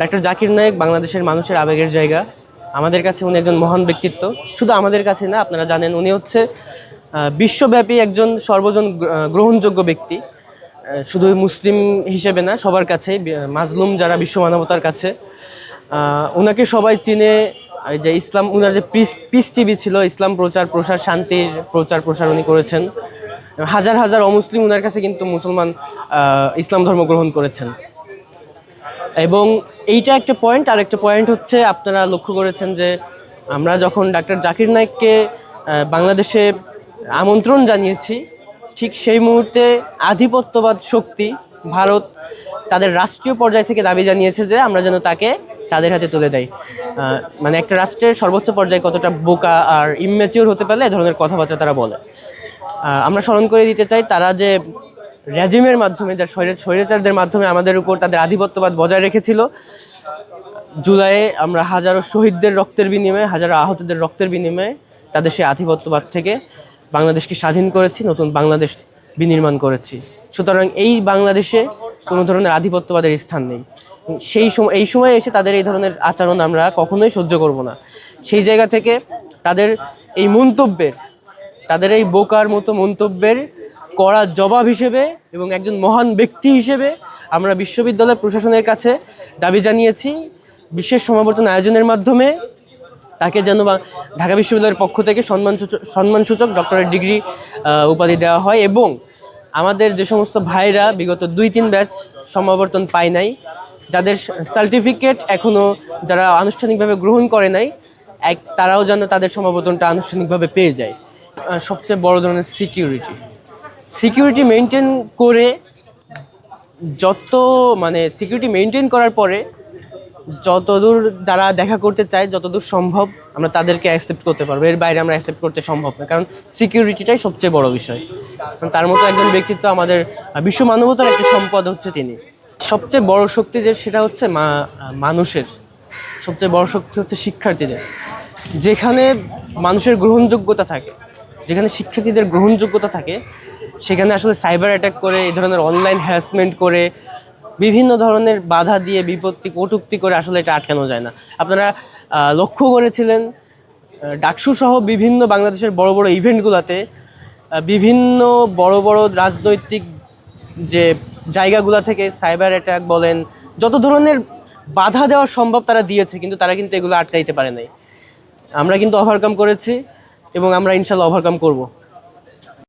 Doctor Zakir Naik বাংলাদেশের মানুষের আবেগের জায়গা। আমাদের কাছে উনি একজন মহান ব্যক্তিত্ব। শুধু আমাদের কাছে না, আপনারা জানেন, উনি হচ্ছে বিশ্বব্যাপী একজন সর্বজন গ্রহণযোগ্য ব্যক্তি। শুধু মুসলিম হিসেবে না, সবার কাছে মাজলুম যারা বিশ্ব মানবতার কাছে। ওনাকে সবাই চিনে যে ইসলাম, উনার যে পিস পিস টিভি ছিল, ইসলাম প্রচার, প্রসার, শান্তির প্রচার, প্রসার উনি করেছেন। হাজার হাজার অমুসলিম উনার কাছে কিন্তু মুসলমান ইসলাম ধর্ম গ্রহণ করেছেন। এবং এইটা একটা পয়েন্ট আর একটা পয়েন্ট হচ্ছে আপনারা লক্ষ্য করেছেন যে আমরা যখন ডাক্তার জাকির নায়েককে বাংলাদেশে আমন্ত্রণ জানিয়েছি, ঠিক সেই মুহূর্তে আধিপত্যবাদ শক্তি ভারত তাদের রাষ্ট্রীয় পর্যায় থেকে দাবি জানিয়েছে যে আমরা যেন তাকে তাদের হাতে তুলে দেয় মানে একটা রাষ্ট্রের সর্বোচ্চ পর্যায়ে কতটা বোকা আর ইমম্যাচিওর হতে পারলে এ ধরনের কথাবার্তা তারা বলে। আমরা স্মরণ করে দিতে চাই তারা যে রেজিমের মাধ্যমে, যা স্বৈরা- স্বৈরাচারদের মাধ্যমে আমাদের উপর তাদের আধিপত্যবাদ বজায় রেখেছিল। জুলাইয়ে আমরা হাজারো শহীদদের রক্তের বিনিময়ে, হাজারো আহতদের রক্তের বিনিময়ে তাদের সেই আধিপত্যবাদ থেকে বাংলাদেশকে স্বাধীন করেছি, নতুন বাংলাদেশ বিনির্মাণ করেছি। সুতরাং এই বাংলাদেশে কোনো ধরনের আধিপত্যবাদের স্থান নেই। সেই সময়, এই সময় এসে তাদের এই ধরনের আচরণ আমরা কখনোই সহ্য করব না। সেই জায়গা থেকে তাদের এই মন্তব্যের, তাদের এই বোকার মতো মন্তব্যের কড়া জবাব হিসেবে এবং একজন মহান ব্যক্তি হিসেবে আমরা বিশ্ববিদ্যালয় প্রশাসনের কাছে দাবি জানিয়েছি, বিশেষ সমাবর্তন আয়োজনের মাধ্যমে। তাকে যেন ঢাকা বিশ্ববিদ্যালয়ের পক্ষ থেকে সম্মান সম্মানসূচক ডক্টরেট ডিগ্রি উপাধি দেওয়া হয় এবং আমাদের যে সমস্ত ভাইরা বিগত দুই তিন ব্যাচ সমাবর্তন পায় নাই, যাদের সার্টিফিকেট এখনও যারা আনুষ্ঠানিকভাবে গ্রহণ করে নাই, এক তারাও যেন তাদের সমাবর্তনটা আনুষ্ঠানিকভাবে পেয়ে যায়। সবচেয়ে বড় ধরনের সিকিউরিটি। সিকিউরিটি মেনটেন করে, যত মানে সিকিউরিটি মেনটেন করার পরে যতদূর যারা দেখা করতে চায় যতদূর সম্ভব আমরা তাদেরকে অ্যাকসেপ্ট করতে পারব। এর বাইরে আমরা অ্যাকসেপ্ট করতে সম্ভব না, কারণ সিকিউরিটিটাই সবচেয়ে বড় বিষয়। তার মতো একজন ব্যক্তিত্ব আমাদের বিশ্ব মানবতার একটা সম্পদ হচ্ছে তিনি। সবচেয়ে বড় শক্তি যে, সেটা হচ্ছে মানুষের। সবচেয়ে বড় শক্তি হচ্ছে শিক্ষার্থীদের। যেখানে মানুষের গ্রহণযোগ্যতা থাকে, যেখানে শিক্ষার্থীদের গ্রহণযোগ্যতা থাকে সেখানে আসলে সাইবার অ্যাটাক করে, এই ধরনের অনলাইন হ্যারাসমেন্ট করে, বিভিন্ন ধরনের বাধা দিয়ে, বিপত্তি, কটুক্তি করে আসলে এটা আটকানো যায় না। আপনারা লক্ষ্য করেছিলেন ডাকসু সহ বিভিন্ন বাংলাদেশের বড় বড় ইভেন্টগুলোতে বিভিন্ন বড় বড় রাজনৈতিক যে জায়গাগুলো থেকে সাইবার অ্যাটাক বলেন, যত ধরনের বাধা দেওয়া সম্ভব তারা দিয়েছে, কিন্তু তারা কিন্তু এগুলো আটকাইতে পারে নাই। আমরা কিন্তু ওভারকাম করেছি এবং আমরা ইনশাল্লাহ ওভারকাম করব।